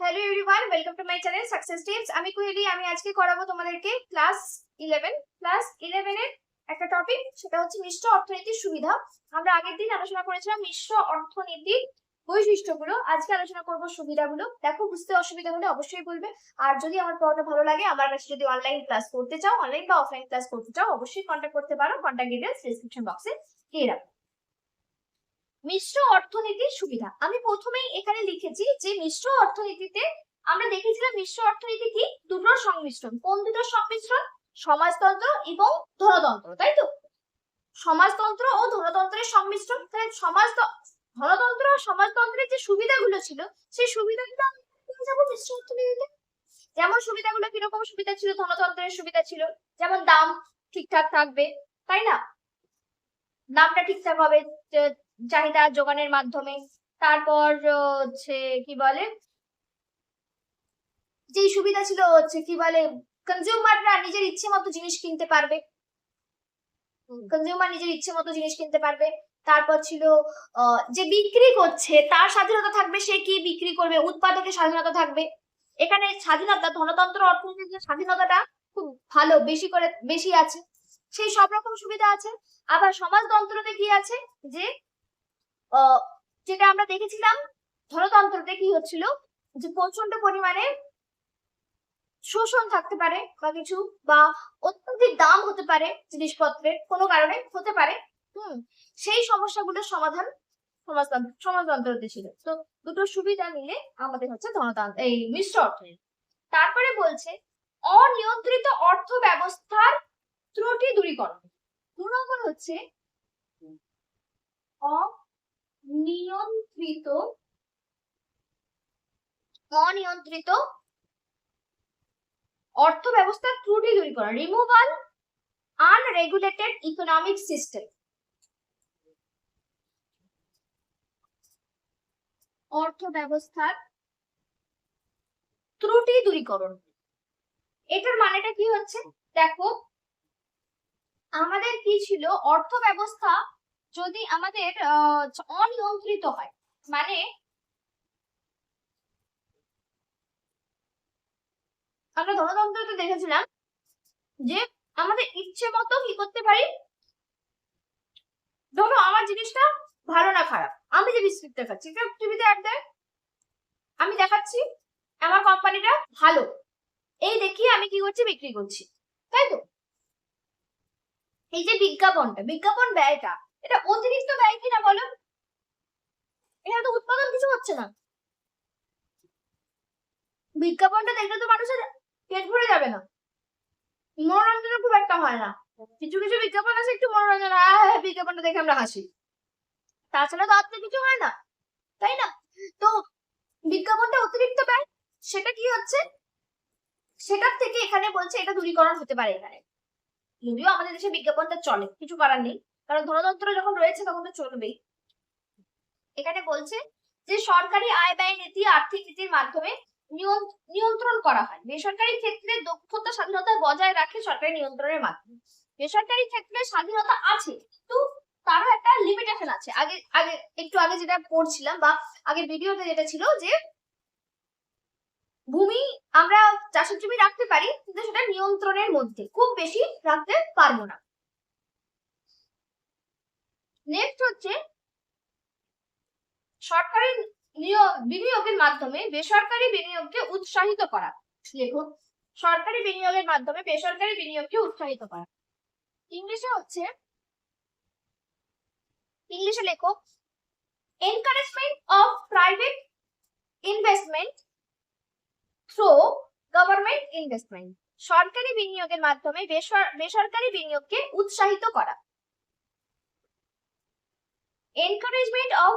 Hello everyone welcome to my channel success tips আমি কুহেলি, আমি আজকে করাবো তোমাদেরকে ক্লাস ইলেভেন ক্লাস ইলেভেনের একটা টপিক সেটা হচ্ছে মিশ্র অর্থনীতির সুবিধা। আমরা আগের দিন আলোচনা করেছিলাম মিশ্র অর্থনীতির বৈশিষ্ট্যগুলো। আজকে আলোচনা করব সুবিধাগুলো। দেখো, বুঝতে অসুবিধা হলে অবশ্যই বলবে। আর যদি আমার পড়াটা ভালো লাগে, আমার কাছে যদি অনলাইন ক্লাস করতে চাও অনলাইন বা অফলাইন ক্লাস করতে চাও, অবশ্যই কন্ট্যাক্ট করতে পারো। কন্ট্যাক্ট ডিটেলস ডিসক্রিপশন বক্সে দিয়ে রাখব। মিশ্র অর্থনীতির সুবিধা। আমি প্রথমেই এখানে লিখেছি যে মিশ্র অর্থনীতিতে আমরা দেখেছিলাম মিশ্র অর্থনীতি কি? দুটোর সংমিশ্রণ। কোন দুটোর সংমিশ্রণ? সমাজতন্ত্র এবং ধনতন্ত্র, তাই তো? সমাজতন্ত্র ও ধনতন্ত্রের সংমিশ্রণ। তাহলে সমাজ ধনতন্ত্র আর সমাজতন্ত্রের যে সুবিধাগুলো ছিল, সেই সুবিধাগুলো পেয়ে যাব মিশ্র অর্থনীতিতে? যেমন সুবিধাগুলো কীরকম সুবিধা ছিল? ধনতন্ত্রের সুবিধা ছিল। যেমন দাম ঠিকঠাক থাকবে, তাই না? দামটা ঠিকঠাক হবে চাহিদা যোগানের মাধ্যমে। তারপর হচ্ছে, কি বলে? যে সুবিধা ছিল, হচ্ছে, কি বলে? কনজিউমাররা নিজের ইচ্ছে মতো জিনিস কিনতে পারবে। কনজিউমার নিজের ইচ্ছে মতো জিনিস কিনতে পারবে। তারপর ছিল যে বিক্রি করছে, তার স্বাধীনতা থাকবে, সে কি বিক্রি করবে? উৎপাদকের স্বাধীনতা থাকবে। এখানে স্বাধীনতা, ধনতন্ত্র অর্থনীতির যে স্বাধীনতাটা খুব ভালো, বেশি করে, বেশি আছে। সেই সব রকম সুবিধা আছে। আবার সমাজতন্ত্রতে কি আছে? যে যেটা আমরা দেখেছিলাম ধনতন্ত্রতে কি হচ্ছিল? যে প্রচণ্ড পরিমাণে শোষণ থাকতে পারে বা কিছু, বা অত্যধিক দাম হতে পারে জিনিসপত্রের কোনো কারণে হতে পারে। হুম, সেই সমস্যাগুলোর সমাধান সমাজতন্ত্র সমাজতন্ত্রতে ছিল তো দুটো সুবিধা মিলে আমাদের হচ্ছে ধনতন্ত্র, এই মিশ্র অর্থনীতি তারপরে বলছে, অনিয়ন্ত্রিত অর্থ ব্যবস্থার ত্রুটি দূরীকরণ। দু নম্বর হচ্ছে অনিয়ন্ত্রিত অনিয়ন্ত্রিত অর্থ ব্যবস্থার ত্রুটি দূরীকরণ রিমুভাল আনরেগুলেটেড ইকোনমিক সিস্টেম অর্থ ব্যবস্থার ত্রুটি দূরীকরণ। এটার মানেটা কি হচ্ছে? দেখো আমাদের কি ছিল? অর্থ ব্যবস্থা যদি আমাদের অনিয়ন্ত্রিত হয় মানে আমরা ধনতন্ত্রতে দেখেছিলাম যে আমাদের ইচ্ছে মতো কি করতে পারি? ধরো আমার জিনিসটা ভালো না খারাপ, আমি যে বিস্কুট দেখাচ্ছি টিভিতে অ্যাড দেয়? আমি দেখাচ্ছি, আমার কোম্পানিটা ভালো, এই দেখিয়ে আমি কি করছি? বিক্রি করছি, তাই তো? এই যে বিজ্ঞাপনটা, বিজ্ঞাপন ব্যয়টা এটা অতিরিক্ত ব্যয় কিনা বলো? এখানে তো উৎপাদন কিছু হচ্ছে না। বিজ্ঞাপনটা দেখলে তো মানুষের পেট ভরে যাবে না। মনোরঞ্জনের খুব একটা হয় না। কিছু কিছু বিজ্ঞাপন আছে একটু মনোরঞ্জন। হয়, হ্যাঁ বিজ্ঞাপনটা দেখে আমরা হাসি। তাছাড়া তো তো কিছু হয় না তাই না? তো বিজ্ঞাপনটা অতিরিক্ত ব্যয় সেটা কি হচ্ছে? সেটার থেকে এখানে বলছে এটা দূরীকরণ হতে পারে এখানে। যদিও আমাদের দেশে বিজ্ঞাপনটা চলে কিছু করার নেই। কারণ ধনতন্ত্র যখন রয়েছে তখন তো চলবেই। এখানে বলছে যে সরকারি আয় ব্যয় নীতি, আর্থিক নীতির মাধ্যমে নিয়ন্ত্রণ করা হয়। বেসরকারি ক্ষেত্রে দক্ষতা, স্বাধীনতা বজায় রাখে সরকারি নিয়ন্ত্রণের মাধ্যমে। বেসরকারি ক্ষেত্রে স্বাধীনতা আছে, কিন্তু তারও একটা লিমিটেশন আছে। আগে আগে, একটু আগে যেটা পড়ছিলাম বা আগের ভিডিওতে যেটা ছিল যে ভূমি আমরা চাষের জমি রাখতে পারি, কিন্তু সেটা নিয়ন্ত্রণের মধ্যে। খুব বেশি রাখতে পারব না। নেক্সট হচ্ছে সরকারি বিনিয়োগের মাধ্যমে বেসরকারি বিনিয়োগকে উৎসাহিত করা। দেখুন সরকারি বিনিয়োগের মাধ্যমে বেসরকারি বিনিয়োগকে উৎসাহিত করা। ইংলিশে হচ্ছে, ইংলিশে লেখো encouragement of private investment through government investment সরকারি বিনিয়োগের মাধ্যমে বেসরকারি বিনিয়োগকে উৎসাহিত করা। Encouragement of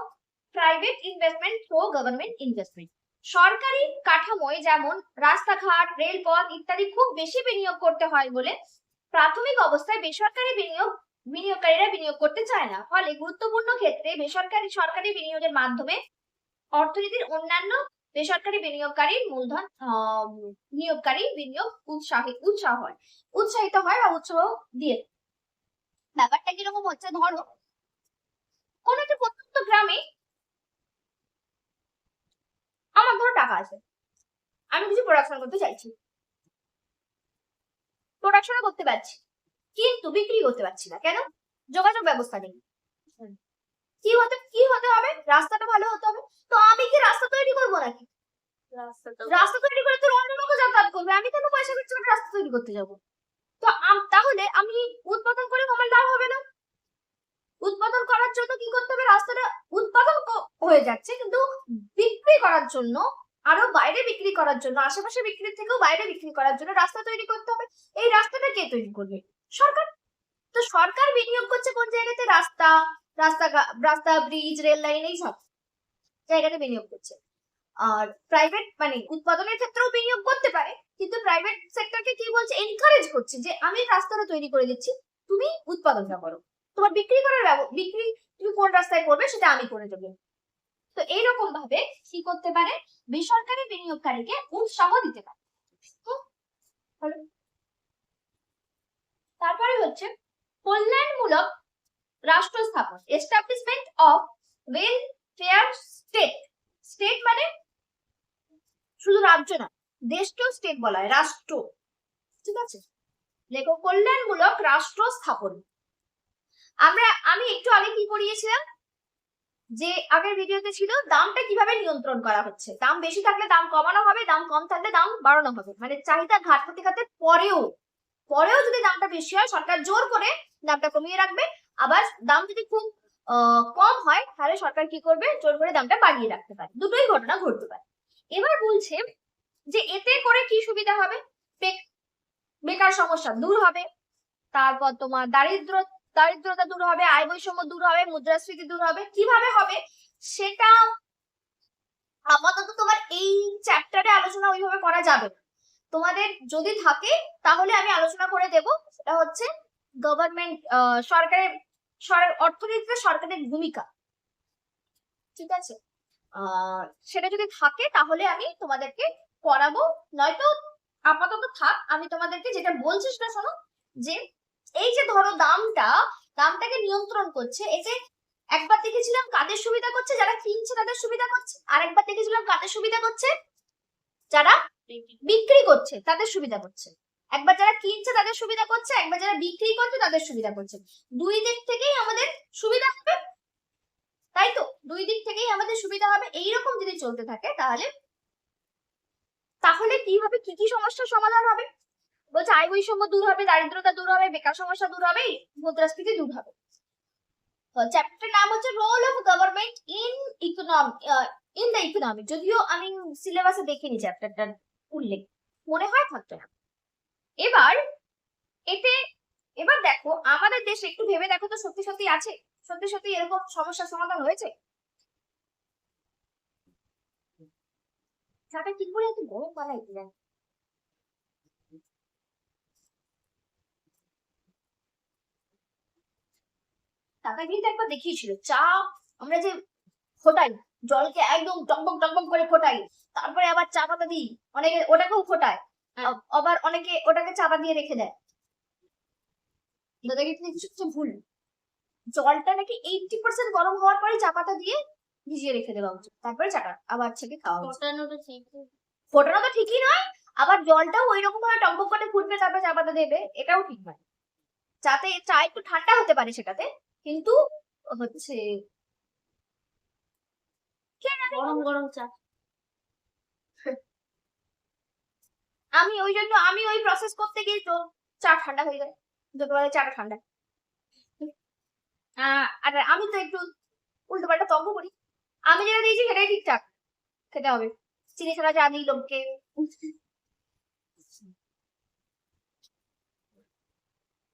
private investment through government investment সরকারি কাঠামোয় যেমন রাস্তাঘাট রেলপথ ইত্যাদি খুব বেশি বিনিয়োগ করতে হয় বলে প্রাথমিক অবস্থায় বেসরকারি বিনিয়োগ বিনিয়োগকারীরা বিনিয়োগ করতে চায় না। ফলে গুরুত্বপূর্ণ ক্ষেত্রে বেসরকারি সরকারি বিনিয়োগের মাধ্যমে অর্থনীতির অন্যান্য বেসরকারি বিনিয়োগকারীর মূলধন আহ, নিয়োগকারী বিনিয়োগ উৎসাহিত উৎসাহ হয় উৎসাহিত হয় বা উৎসাহ দিয়ে। ব্যাপারটা কীরকম হচ্ছে? ধরো গ্রামে আমার ধরো টাকা আছে। আমি কিছু প্রোডাকশন করতে চাইছি। প্রোডাকশন করতে পারছি কিন্তু বিক্রি করতে পারছি না। কেন? যোগাযোগ ব্যবস্থা নেই। কি হতে কি হতে হবে? রাস্তাটা ভালো হতে হবে? তো আমি কি রাস্তা তৈরি করব নাকি? রাস্তা তৈরি করে তো অন্য লোক যাতায়াত করবে। আমি কেন পয়সা খরচ করে রাস্তা তৈরি করতে যাব? তো আম- তাহলে আমি উৎপাদন করে আমার লাভ হবে না। উৎপাদন করার জন্য কি করতে হবে? রাস্তাটা উৎপাদন হয়ে যাচ্ছে, কিন্তু বিক্রি করার জন্য, আরও বাইরে বিক্রি করার জন্য, আশেপাশে বিক্রির থেকেও বাইরে বিক্রি করার জন্য রাস্তা তৈরি করতে হবে। এই রাস্তাটা কে তৈরি করবে? সরকার। তো সরকার বিনিয়োগ করছে কোন জায়গাতে? রাস্তা রাস্তা রাস্তা ব্রিজ রেল লাইন এই সব জায়গাতে বিনিয়োগ করছে। আর প্রাইভেট মানে উৎপাদনের ক্ষেত্রেও বিনিয়োগ করতে পারে, কিন্তু প্রাইভেট সেক্টরকে কি বলছে? এনকারেজ করছে যে, আমি রাস্তাটা তৈরি করে দিচ্ছি, তুমি উৎপাদনটা করো। তোমার বিক্রি করার বিক্রি তুমি কোন রাস্তায় করবে সেটা আমি করে দেবো। তো এইরকম ভাবে কি করতে পারে? বেসরকারি বিনিয়োগকারীকে উৎসাহ দিতে পারে। তারপরে হচ্ছে কল্যাণমূলক রাষ্ট্র স্থাপন establishment of welfare state state মানে শুধু রাজ্য না দেশকেও স্টেট বলা হয়, রাষ্ট্র। ঠিক আছে? লেখো কল্যাণমূলক রাষ্ট্র স্থাপন আমরা, আমি একটু আগে কি পড়িয়েছিলাম যে আগের ভিডিওতে ছিল দামটা কীভাবে নিয়ন্ত্রণ করা হচ্ছে। দাম বেশি থাকলে দাম কমানো হবে, দাম কম থাকলে দাম বাড়ানো হবে। মানে চাহিদা ঘাট প্রতিঘাতের পরেও পরেও যদি দামটা বেশি হয়, সরকার জোর করে দামটা কমিয়ে রাখবে। আবার দাম যদি খুব কম হয়, তাহলে সরকার কি করবে? জোর করে দামটা বাড়িয়ে রাখতে পারে। দুটোই ঘটনা ঘটতে পারে। এবার বলছে যে এতে করে কি সুবিধা হবে? বেকার সমস্যা দূর হবে। তারপর তোমার দারিদ্র দারিদ্রতা দূর হবে, আয় বৈষম্য দূর হবে, মুদ্রাস্ফীতি দূর হবে। কীভাবে হবে? সেটা আপাতত তোমার এই চ্যাপ্টারে আলোচনা ওইভাবে করা যাবে তোমাদের যদি থাকে, তাহলে আমি আলোচনা করে দেব। সেটা হচ্ছে গভর্নমেন্ট সরকারের অর্থনীতিতে সরকারের ভূমিকা। ঠিক আছে? সেটা যদি থাকে, তাহলে আমি তোমাদেরকে করাবো নয়তো আপাতত থাক, আমি তোমাদেরকে যেটা বলছি সেটা শোনো, যে এই যে ধরো দামটা, দামটাকে নিয়ন্ত্রণ করছে এতে একবার দেখেছিলাম কাদের সুবিধা করছে, যারা কিনছে তাদের সুবিধা করছে আর একবার দেখেছিলাম কাদের সুবিধা করছে, যারা বিক্রি করছে তাদের সুবিধা করছে। একবার যারা কিনছে তাদের সুবিধা করছে, একবার যারা বিক্রি করছে তাদের সুবিধা করছে। দুই দিক থেকেই আমাদের সুবিধা হবে, তাই তো? দুই দিক থেকেই আমাদের সুবিধা হবে, এইরকম যদি চলতে থাকে, তাহলে তাহলে কি হবে কি কি সমস্যার সমাধান হবে? বলছে, আয় বৈষম্য দূর হবে, দারিদ্রতা দূর হবে, বেকার সমস্যা দূর হবে, মুদ্রাস্ফীতি দূর হবে। নাম হচ্ছে role of government in economy in the economy যদিও আমি সিলেবাসে দেখিনি চ্যাপ্টারটার উল্লেখ। মনে হয় থাকতো না। এবার, এতে, এবার দেখো, আমাদের দেশে একটু ভেবে দেখো তো সত্যি সত্যি আছে? সত্যি সত্যি এরকম সমস্যার সমাধান হয়েছে? চাটা কি করে এত গরম দিলেন কাকা কিন্তু একবার দেখিয়েছিল। চা আমরা যে ফোটাই জলকে একদম টকবক টকবক করে ফোটাই তারপরে আবার চা পাতা দিই অনেকে ওটাকেও ফোটায় আবার অনেকে ওটাকে চাপা দিয়ে রেখে দেয়। দাদা কিন্তু কিছু ভুল। জলটা নাকি এইটটি পার্সেন্ট গরম হওয়ার পরে চা পাতা দিয়ে ভিজিয়ে রেখে দেওয়া উচিত। তারপরে চাটা আবার ছেঁকে খাওয়া উচিত। ফোটানোটা ঠিক। ফোটানো তো ঠিকই নয় আবার জলটাও ওই রকম ভাবে টকবক করে ফুটবে তারপরে চা পাতা দেবে এটাও ঠিক নয়। চাতে চা একটু ঠান্ডা হতে পারে সেটাতে কিন্তু হচ্ছে গরম গরম চা। আমি ওই জন্য আমি ওই প্রসেস করতে গিয়ে তো চা ঠান্ডা হয়ে যায়। দুপুরবেলা চাটা ঠান্ডা। আর আমি তো একটু উল্টো পাল্টা তর্ক করি। আমি যেটা দিয়েছি সেটাই ঠিকঠাক। খেতে হবে। চিনি ছাড়া চা দিই লোককে।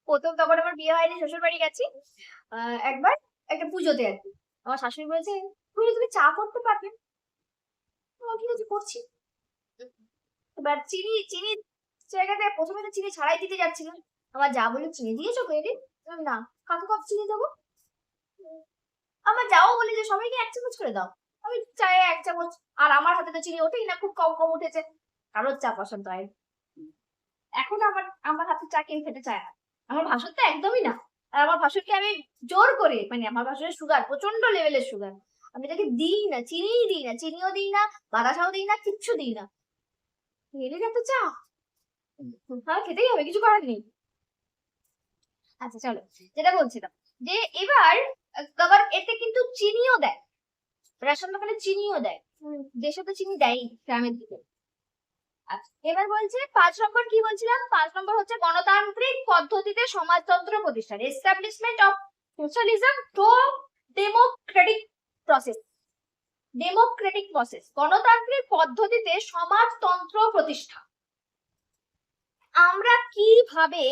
প্রথম তখন আমার বিয়ে হয়নি শ্বশুর বাড়ি গেছি। একবার একটা পুজোতে আর কি। আমার শাশুড়ি বলেছে তুমি তুমি চা করতে পারবে? ঠিক আছে, করছি। এবার চিনি চিনি জায়গাতে প্রথমে তো চিনি ছাড়াই দিতে যাচ্ছিলাম। আমার যা বলে চিনি দিয়েছ কেটে না, কাকু কত চিনি দেবো। আমার যাও বলে যে, সবাইকে এক চামচ করে দাও। আমি চায়ে এক চামচ, আর আমার হাতে তো চিনি ওঠেই না, খুব কম কম উঠেছে। কারোর চা পছন্দ হয় এখন আমার আমার হাতে চা কেউ খেতে চায় না? আমার ভাষণ তো একদমই না। আর আমার ভাসুরকে আমি জোর করে মানে আমার ভাসুরের সুগার প্রচণ্ড লেভেলের সুগার আমি তাকে দিই না, চিনিই দিই না, চিনিও দিই না, বাতাসাও দিই না, কিচ্ছু দিই না। এলি এত চা হ্যাঁ খেতেই হবে, কিছু করার নেই। আচ্ছা চলো, যেটা বলছিলাম, যে এবার আবার এতে কিন্তু চিনিও দেয়। রেশন দোকানে চিনিও দেয়। দেশে তো চিনি দেয় গ্রামের দিকে। এবার বলছে পাঁচ নম্বর কি বলছিলাম? পাঁচ নম্বর হচ্ছে গণতান্ত্রিক পদ্ধতিতে সমাজতন্ত্র প্রতিষ্ঠান। Establishment of socialism through democratic process democratic process গণতান্ত্রিক পদ্ধতিতে সমাজতন্ত্র প্রতিষ্ঠা। আমরা কীভাবে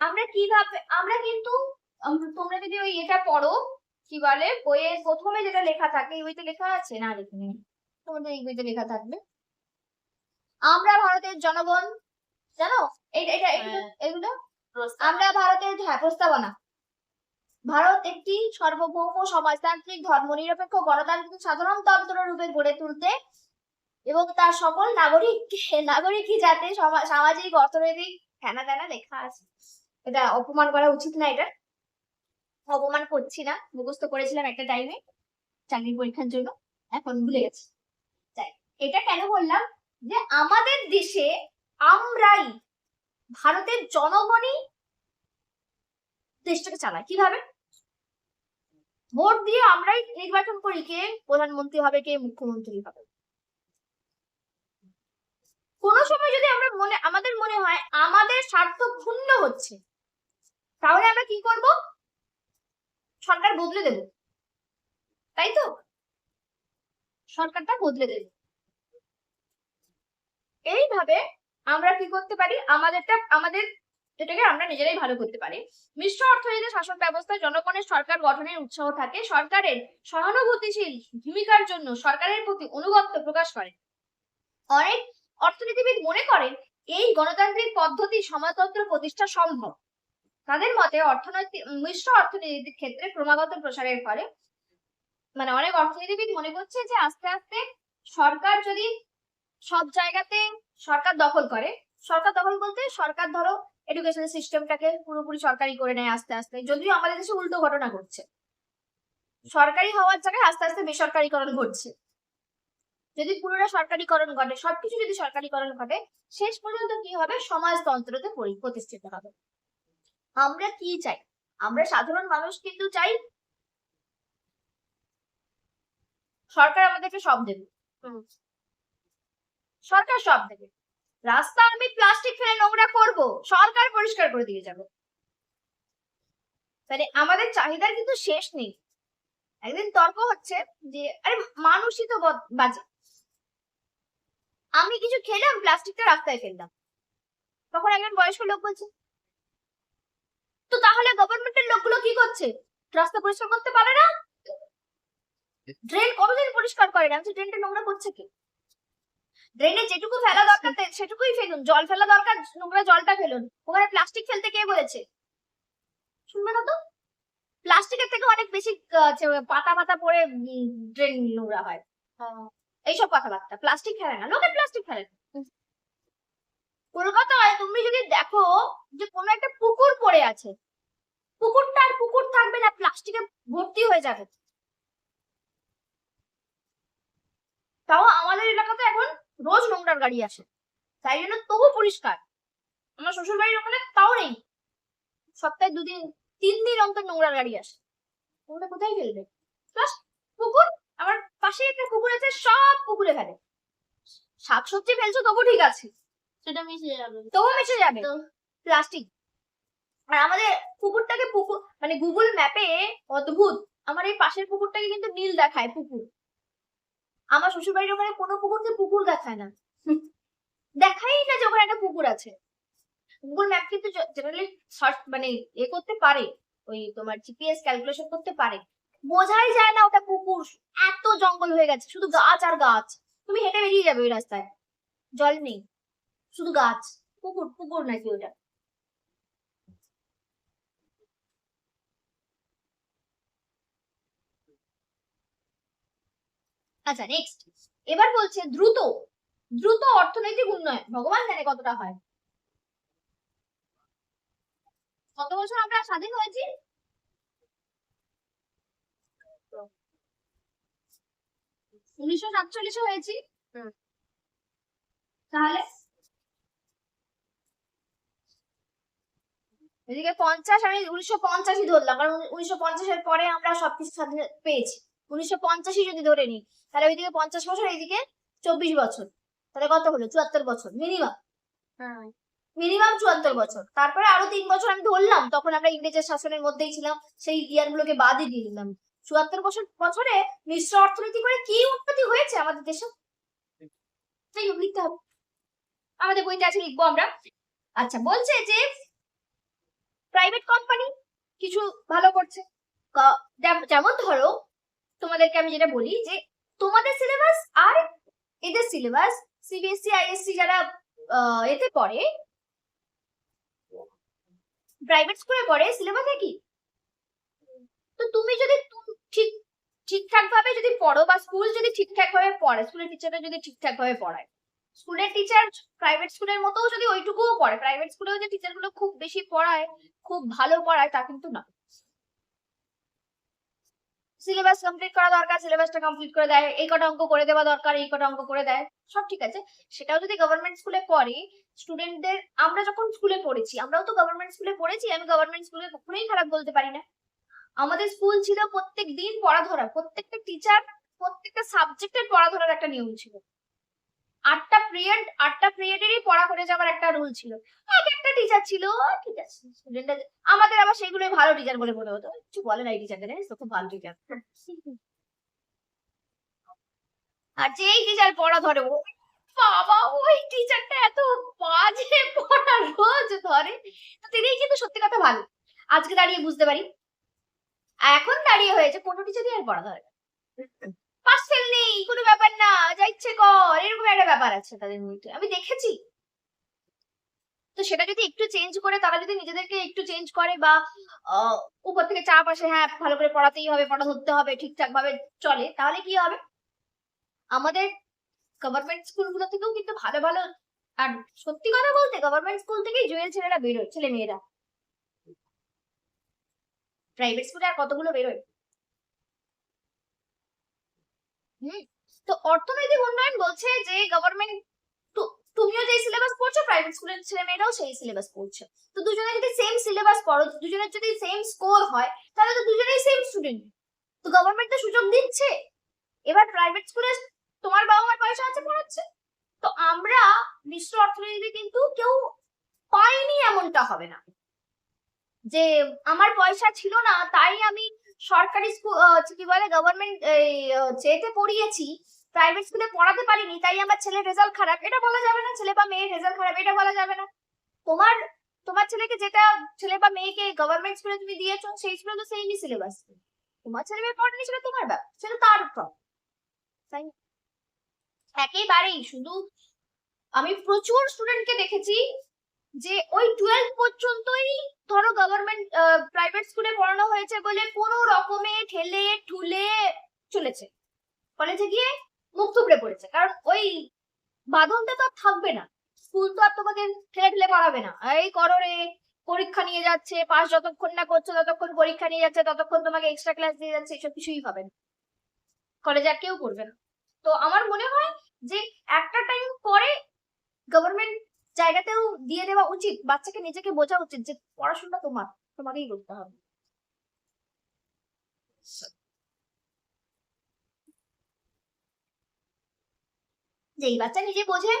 আমরা কীভাবে, আমরা কিন্তু তোমরা যদি ওই এটা পড়ো, কি বলে, বইয়ের প্রথমে যেটা লেখা থাকে বইতে লেখা আছে? না লেখিনি তোমাদের এই বইতে লেখা থাকবে। আমরা ভারতের জনগণ জানো? এটা এটা এগুলো। আমরা ভারতের হ্যাঁ প্রস্তাবনা। ভারত একটি সার্বভৌম সমাজতান্ত্রিক ধর্মনিরপেক্ষ গণতান্ত্রিক সাধারণতন্ত্র রূপে গড়ে তুলতে এবং তার সকল নাগরিক নাগরিকই যাতে সমা- সামাজিক অর্থনৈতিক হেনা তেনা লেখা আছে। এটা অপমান করা উচিত না এটা। অপমান করছি না। মুখস্থ করেছিলাম একটা টাইমে চাকরির পরীক্ষার জন্য। এখন ভুলে গেছি। তাই এটা কেন বললাম? যে আমাদের দেশে আমরাই ভারতের জনগণই দেশটাকে চালায়। কীভাবে? ভোট দিয়ে আমরাই নির্বাচন করি কে প্রধানমন্ত্রী হবে, কে মুখ্যমন্ত্রী হবে। কোনো সময় যদি আমরা মনে, আমাদের মনে হয় আমাদের স্বার্থ ক্ষুণ্ণ হচ্ছে, তাহলে আমরা কি করব? সরকার বদলে দেব। তাই তো? সরকারটা বদলে দেব। এইভাবে আমরা কি করতে পারি? আমাদেরটা, আমাদের এটাকে আমরা নিজেরাই ভালো করতে পারি। মিশ্র অর্থনীতি শাসন ব্যবস্থায় জনগণের সরকার গঠনের উৎসাহ থাকে। সরকারের সহানুভূতিশীল ভূমিকার জন্য সরকারের প্রতি অনুগত্য প্রকাশ করে। অনেক অর্থনীতিবিদ মনে করেন, এই গণতান্ত্রিক পদ্ধতি সমাজতন্ত্র প্রতিষ্ঠা সম্ভব। তাদের মতে অর্থনৈতিক, মিশ্র অর্থনীতির ক্ষেত্রে ক্রমাগত প্রসারের ফলে মানে অনেক অর্থনীতিবিদ মনে করছে যে আস্তে আস্তে সরকার যদি সব জায়গাতে সরকার দখল করে। সরকার দখল বলতে সরকার ধরো এডুকেশন সিস্টেমটাকে পুরোপুরি সরকারি করে নেয় আস্তে আস্তে। যদিও আমাদের দেশে উল্টো ঘটনা ঘটছে। সরকারি হওয়ার জায়গায় আস্তে আস্তে বেসরকারিকরণ ঘটছে। যদি পুরোটা সরকারিকরণ ঘটে, সবকিছু যদি সরকারিকরণ ঘটে, শেষ পর্যন্ত কি হবে? সমাজতন্ত্রতে পরি- প্রতিষ্ঠিত হবে। আমরা কি চাই? আমরা সাধারণ মানুষ কিন্তু চাই সরকার আমাদেরকে সব দেবে। সরকার সব দেবে। রাস্তা আমি প্লাস্টিক ফেলে নোংরা করব, সরকার পরিষ্কার করে দিয়ে যাবে। মানে আমাদের চাহিদার কিন্তু শেষ নেই। একদিন তর্ক হচ্ছে যে, আরে মানুষই তো বাজে। আমি কিছু খেলাম প্লাস্টিকটা রাস্তায় ফেললাম। তখন একজন বয়স্ক লোক বলছে, তো তাহলে গভর্নমেন্টের লোকগুলো কি করছে? রাস্তা পরিষ্কার করতে পারে না? ড্রেন কতদিন পরিষ্কার করে? না ড্রেনটা নোংরা করছে কি? ড্রেনে যেটুকু ফেলা দরকার সেটুকুই ফেলুন। জল ফেলা দরকার নোংরা জলটা ফেলুন। ওখানে প্লাস্টিক ফেলতে কে বলেছে? শুনবে না তো? প্লাস্টিকের থেকে অনেক বেশি পাতা পাতা পড়ে ড্রেন নোংরা হয়। এইসব কথাবার্তা। প্লাস্টিক ফেলে না। লোকে প্লাস্টিক ফেলে। কলকাতায় তুমি যদি দেখো যে কোনো একটা পুকুর পড়ে আছে। পুকুরটা আর পুকুর থাকবে না প্লাস্টিকে ভর্তি হয়ে যাবে। তাও আমাদের এলাকাতে এখন রোজ নোংরার গাড়ি আসে। তাই জন্য তবু পরিষ্কার। আমার শ্বশুর বাড়ির ওখানে তাও নেই। সপ্তাহে দুদিন তিন দিন অন্তর নোংরার গাড়ি আসে। ওটা কোথায় ফেলবে? প্লাস পুকুর আমার পাশে একটা পুকুর আছে সব পুকুরে ফেলে। শাকসবজি ফেলছো তবু ঠিক আছে। সেটা মিশে যাবে। তবু মিশে যাবে। তো- প্লাস্টিক আর আমাদের পুকুরটাকে পুকুর মানে গুগল ম্যাপে অদ্ভুত। আমার এই পাশের পুকুরটাকে কিন্তু নীল দেখায় পুকুর। আমার শ্বশুর বাড়ির ওখানে কোনো পুকুরকে পুকুর দেখায় না। দেখাই না যে ওখানে একটা পুকুর আছে। গুগল ম্যাপ কিন্তু জেনারেলি সার্চ মানে এ করতে পারে। ওই তোমার জিপিএস ক্যালকুলেশন করতে পারে। বোঝাই যায় না ওটা পুকুর। এত জঙ্গল হয়ে গেছে। শুধু গাছ আর গাছ। তুমি হেঁটে বেরিয়ে যাবে ওই রাস্তায়। জল নেই। শুধু গাছ। পুকুর পুকুর নাকি ওটা? আচ্ছা নেক্সট এবার বলছে দ্রুত দ্রুত অর্থনৈতিক উন্নয়ন। ভগবান জানে কতটা হয়। কত বছর আমরা স্বাধীন হয়েছি? উনিশশো সাতচল্লিশে হয়েছি। তাহলে? এদিকে পঞ্চাশ আমি উনিশশো পঞ্চাশই ধরলাম কারণ উনিশশো পঞ্চাশের পরে আমরা সবকিছু স্বাধীন পেয়েছি। উনিশশো পঞ্চাশই যদি ধরে নিই তাহলে ওইদিকে পঞ্চাশ বছর এইদিকে চব্বিশ বছর। তাহলে কত হলো? চুয়াত্তর বছর। মিনিমাম মিনিমাম চুয়াত্তর বছর। তারপরে আরও তিন বছর আমি ধরলাম তখন আমরা ইংরেজের শাসনের মধ্যেই ছিলাম সেই ইয়ার গুলোকে বাদই দিয়ে দিলাম। চুয়াত্তর বছর বছরে মিশ্র অর্থনীতি করে কি উন্নতি হয়েছে আমাদের দেশে? লিখতে হবে। আমাদের বইতে আছে লিখব আমরা। আচ্ছা বলছে যে প্রাইভেট কোম্পানি কিছু ভালো করছে। যেমন ধরো তোমাদেরকে আমি যেটা বলি যে তোমাদের সিলেবাস আর এদের সিলেবাস সিবিএসসি আইএসসি যারা এতে পড়ে প্রাইভেট স্কুলে পড়ে সিলেবাস একই তো তুমি যদি ঠিক ঠিকঠাক ভাবে যদি পড়ো বা স্কুল যদি ঠিকঠাক ভাবে পড়ে স্কুলের টিচাররা যদি ঠিকঠাক ভাবে পড়ায় স্কুলের টিচার প্রাইভেট স্কুলের মতোও যদি ওইটুকুও পড়ে প্রাইভেট স্কুলেও যে টিচারগুলো খুব বেশি পড়ায়, খুব ভালো পড়ায় তা কিন্তু না সিলেবাস কমপ্লিট করা দরকার সিলেবাসটা কমপ্লিট করে দেয়, এই কটা অঙ্ক করে দেওয়া দরকার, এই কটা অঙ্ক করে দেয়, সব ঠিক আছে। সেটাও যদি গভর্নমেন্ট স্কুলে করে স্টুডেন্টদের আমরা যখন স্কুলে পড়েছি, আমরাও তো গভর্নমেন্ট স্কুলে পড়েছি, আমি গভর্নমেন্ট স্কুলে কখনোই খারাপ বলতে পারি না। আমাদের স্কুল ছিল প্রত্যেক দিন পড়া ধরা প্রত্যেকটা টিচার প্রত্যেকটা সাবজেক্টের পড়া ধরার একটা নিয়ম ছিল। আটটা পিরিয়ড আটটা পিরিয়ডেরই পড়া করে যাওয়ার একটা রুল ছিল। এক টিচার ছিল আছে স্টুডেন্টরা আমাদের আবার সেগুলোই ভালো টিচার বলে মনে হতো। কিছু বলে না এই তো, খুব ভালো টিচার আর যেই টিচার পড়া ধরে, ও বাবা, ওই টিচারটা এত বাজে পড়া রোজ ধরে। তো তিনিই কিন্তু সত্যি কথা ভালো। আজকে দাঁড়িয়ে বুঝতে পারি। এখন দাঁড়িয়ে হয়েছে, কোনো টিচারই আর পড়া ধরে। পাস ফেল নেই, কোনো ব্যাপার না, যা ইচ্ছে কর, এরকম একটা ব্যাপার আছে তাদের মধ্যে। আমি দেখেছি। তো সেটা যদি একটু চেঞ্জ করে তারা যদি নিজেদেরকে একটু চেঞ্জ করে বা উপর থেকে চাপ আসে হ্যাঁ ভালো করে পড়াতেই হবে, পড়া ধরতে হবে ঠিকঠাক ভাবে চলে, তাহলে কি হবে? আমাদের গভর্নমেন্ট স্কুলগুলো থেকেও কিন্তু ভালো ভালো, আর সত্যি কথা বলতে গভর্নমেন্ট স্কুল থেকেই জুয়েল ছেলেরা বেরোয়, ছেলে মেয়েরা। প্রাইভেট স্কুলে আর কতগুলো বেরোয়? হুম, তো অর্থনৈতিক উন্নয়ন বলছে যে গভর্নমেন্ট তুমিও যে সিলেবাস পড়ছো প্রাইভেট স্কুলের ছেলে মেয়েরাও সেই সিলেবাস পড়ছে। তো দুজনে যদি সেম সিলেবাস পড়ো দুজনের যদি সেম স্কোর হয়, তাহলে তো দুজনেই সেম স্টুডেন্ট তো গভর্নমেন্ট তো সুযোগ দিচ্ছে। এবার প্রাইভেট স্কুলে তোমার বাবা মার পয়সা আছে পড়াচ্ছে। তো আমরা মিশ্র অর্থনীতিতে কিন্তু কেউ পাইনি এমনটা হবে না। যে আমার পয়সা ছিল না, তাই আমি সরকারি স্কুল কি বলে গভর্নমেন্ট যেতে পড়িয়েছি প্রাইভেট স্কুলে পড়াতে পারিনি, তাই আমার ছেলের রেজাল্ট খারাপ। এটা বলা যাবে না, ছেলে বা মেয়ের রেজাল্ট খারাপ, এটা বলা যাবে না। তোমার তোমার ছেলেকে যেটা, ছেলে বা মেয়েকে গভর্নমেন্ট স্কুলে তুমি দিয়েছ, সেই স্কুলে তো সেইমই সিলেবাস তোমার ছেলে মেয়ে পড়েনি সেটা তোমার ব্যাপার, সেটা তার প্রবলেম একেবারেই শুধু আমি প্রচুর স্টুডেন্টকে দেখেছি যে ওই টুয়েলভ পর্যন্তই ধরো গভর্নমেন্ট প্রাইভেট স্কুলে পড়ানো হয়েছে বলে কোনো রকমে ঠেলে, ঠুলে চলেছে। কলেজে গিয়ে মুখ থুবড়ে পড়েছে। কারণ ওই বাঁধনটা তো আর থাকবে না। স্কুল তো আর তোমাকে ঠেলে ঠেলে পড়াবে না। এই করো রে, পরীক্ষা নিয়ে যাচ্ছে, পাস যতক্ষণ না করছ, ততক্ষণ পরীক্ষা নিয়ে যাচ্ছে, ততক্ষণ তোমাকে এক্সট্রা ক্লাস দিয়ে যাচ্ছে, এসব কিছুই হবে না। কলেজে আর কেউ করবে না। তো আমার মনে হয় যে একটা টাইম পরে গভর্নমেন্ট জায়গাতেও দিয়ে দেওয়া উচিত, বাচ্চাকে নিজেকে বোঝা উচিত যে পড়াশোনা তোমার, তোমাকেই করতে হবে। যেই বাচ্চা নিজে বোঝে,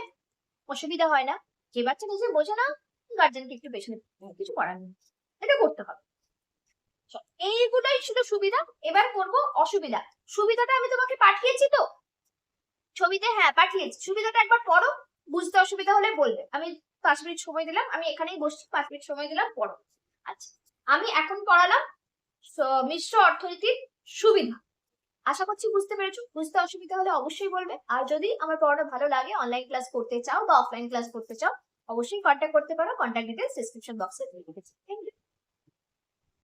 অসুবিধা হয় না। যে বাচ্চা নিজে বোঝে না গার্জেনকে একটু পেছনে কিছু করার নেই। এটা করতে হবে। এইগুলোই শুধু সুবিধা। এবার করব অসুবিধা। সুবিধাটা আমি তোমাকে পাঠিয়েছি তো? ছবিতে হ্যাঁ পাঠিয়েছি। সুবিধাটা একবার পড়ো। বুঝতে অসুবিধা হলে বলবে। আমি পাঁচ মিনিট সময় দিলাম। আমি এখানেই বসছি। পাঁচ মিনিট সময় দিলাম, পড়ো। আচ্ছা আমি এখন পড়ালাম মিশ্র অর্থনীতির সুবিধা। আশা করছি বুঝতে পেরেছ। বুঝতে অসুবিধা হলে অবশ্যই বলবে। আর যদি আমার পড়াটা ভালো লাগে অনলাইন ক্লাস করতে চাও বা অফলাইন ক্লাস করতে চাও, অবশ্যই কন্ট্যাক্ট করতে পারো। কন্ট্যাক্ট ডিটেলস ডিসক্রিপশন বক্সে দিয়ে রেখেছি। Thank you